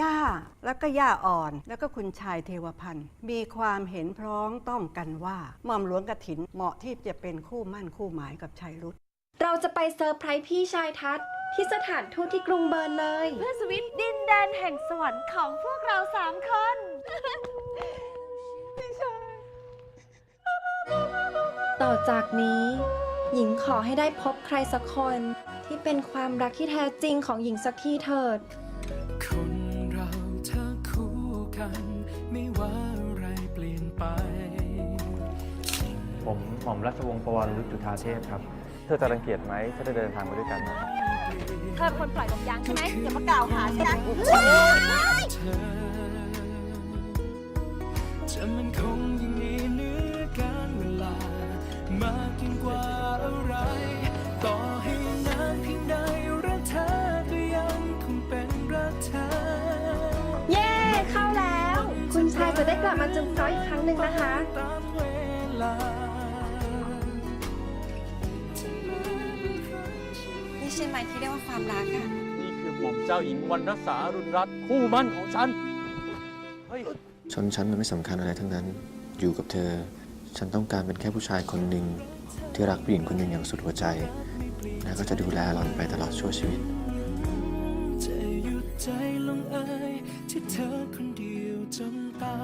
ย่าแล้วก็ย่าอ่อน แล้วก็คุณชายเทวพันธ์มีความเห็นพ้องต้องกันว่าหม่อมหลวงกฐินเหมาะที่จะเป็นคู่มั่นคู่หมายกับชายรุตเราจะไปเซอร์ไพรส์พี่ชายทัศน์ที่สถานทูตที่กรุงเบิร์นเลย เพื่อสวิตดินแดนแห่งสวรรค์ของพวกเราสามคนต่อจากนี้ หญิงขอให้ได้พบใครสักคน ที่เป็นความรักที่แท้จริงของหญิงสักทีเถิด ผมหม่อมราชวงศ์ปวารรุจุธาเทพครับ เธอจะรังเกียจไหมถ้าได้เดินทางมาด้วยกันนะเธอเป็นคนปล่อยลมยางใช่ไหมอย่ามากล่าวหาฉันเธอจะมันคงยังมีเนื้อการเวลามากยิ่งกว่าอะไร ต่อให้นานเพียงใดรักเธอก็ยังคงเป็นรักเธอ เย้ เข้าแล้ว คุณชายจะได้กลับมาจุงเพราะอีกครั้งหนึ่งนะคะ ใช่ไหมที่เรียกว่าความรักค่ะนี่คือหม่อมเจ้าหญิงวรรณสารุณรัตน์คู่มั่นของฉัน เฮ้ย ชนชั้นมันไม่สำคัญอะไรทั้งนั้น อยู่กับเธอ ฉันต้องการเป็นแค่ผู้ชายคนหนึ่งที่รักผู้หญิงคนหนึ่งอย่างสุดหัวใจ และก็จะดูแลหล่อนไปตลอดชั่วชีวิต จะหยุดใจลงเอ่ยที่เธอคนเดียวจนตา